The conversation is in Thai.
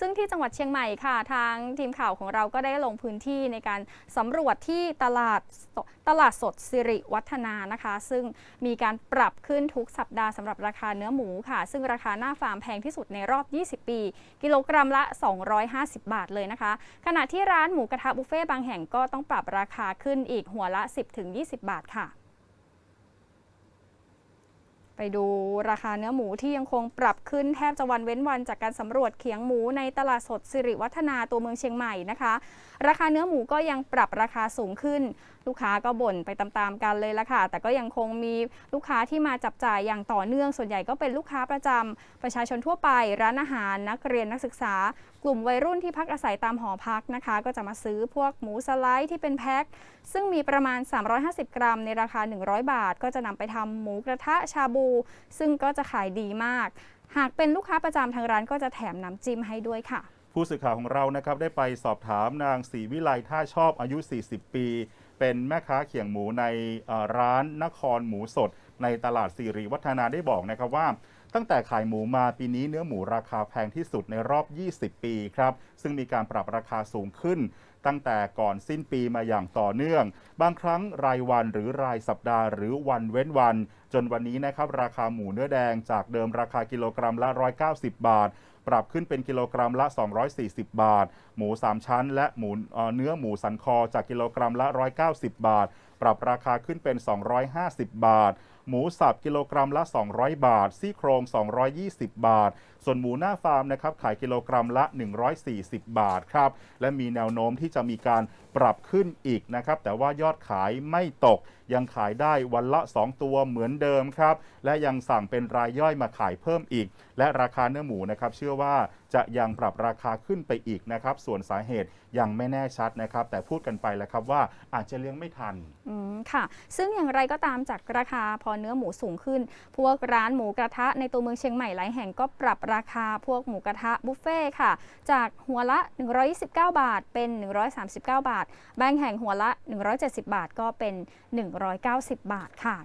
ซึ่งที่จังหวัดเชียงใหม่ค่ะ ทางทีมข่าวของเราก็ได้ลงพื้นที่ในการสำรวจที่ตลาดสดตลาดสดสิริวัฒนานะคะ ซึ่งมีการปรับขึ้นทุกสัปดาห์สำหรับราคาเนื้อหมูค่ะ ซึ่งราคาหน้าฟาร์มแพงที่สุดในรอบ 20 ปี กิโลกรัมละ 250 บาทเลยนะคะ ขณะที่ร้านหมูกระทะบุฟเฟ่บางแห่งก็ต้องปรับราคาขึ้นอีกหัวละ 10-20 บาทค่ะ ไปดูราคาเนื้อหมูที่ยังคงปรับขึ้นแทบจะวันเว้นวันจากการสำรวจเขียงหมูในตลาดสดสิริวัฒนาตัวเมืองเชียงใหม่นะคะ ราคาเนื้อหมูก็ยังปรับราคาสูงขึ้น ลูกค้าก็บ่นไปตามๆกันเลยละค่ะ แต่ก็ยังคงมีลูกค้าที่มาจับจ่ายอย่างต่อเนื่อง ส่วนใหญ่ก็เป็นลูกค้าประจำประชาชนทั่วไป ร้านอาหารนักเรียนนักศึกษา กลุ่มวัยรุ่นที่พักอาศัยตามหอพักนะคะ ก็จะมาซื้อพวกหมูสไลด์ที่เป็นแพ็คซึ่งมีประมาณ 350 กรัม ในราคา 100 บาท ก็จะนำไปทำหมูกระทะชาบูซึ่งก็จะขายดีมาก หากเป็นลูกค้าประจำทางร้านก็จะแถมน้ำจิ้มให้ด้วยค่ะ ผู้สื่อข่าวของเรานะครับได้ไปสอบถามนางศรีวิไลท่าชอบอายุ 40 ปี เป็นแม่ค้าเขียงหมูในร้านนครหมูสด ในตลาดสิริวัฒนาได้บอกนะครับว่าตั้งแต่ขายหมูมาปีนี้เนื้อหมูราคาแพงที่สุดในรอบ 20 ปีครับ ซึ่งมีการปรับราคาสูงขึ้นตั้งแต่ก่อนสิ้นปีมาอย่างต่อเนื่อง บางครั้งรายวันหรือรายสัปดาห์หรือวันเว้นวัน จนวันนี้นะครับราคาหมูเนื้อแดงจากเดิมราคากิโลกรัมละ 190 บาท ปรับขึ้นเป็นกิโลกรัมละ 240 บาท หมู 3 ชั้น และหมูเนื้อหมูสันคอจากกิโลกรัมละ 190 บาท ปรับราคาขึ้นเป็น 250 บาทหมูสับกิโลกรัมละ 200 บาท ซี่โครง 220 บาท ส่วนหมูหน้าฟาร์มนะครับขายกิโลกรัมละ 140 บาทครับ และมีแนวโน้มที่จะมีการปรับขึ้นอีกนะครับแต่ว่ายอดขายไม่ตก ยังขายได้วันละ 2 ตัวเหมือนเดิมครับ และยังสั่งเป็นรายย่อยมาขายเพิ่มอีก และราคาเนื้อหมูนะครับเชื่อว่าจะยังปรับราคาขึ้นไปอีกนะครับ ส่วนสาเหตุยังไม่แน่ชัดนะครับ แต่พูดกันไปแล้วครับว่าอาจจะเลี้ยงไม่ทันอืมค่ะ ซึ่งอย่างไรก็ตามจากราคาพอเนื้อหมูสูงขึ้น พวกร้านหมูกระทะในตัวเมืองเชียงใหม่หลายแห่งก็ปรับราคาพวกหมูกระทะบุฟเฟ่ค่ะ จากหัวละ 129 บาทเป็น 139 บาท บางแห่งหัวละ 170 บาทก็เป็น190 บาทค่ะ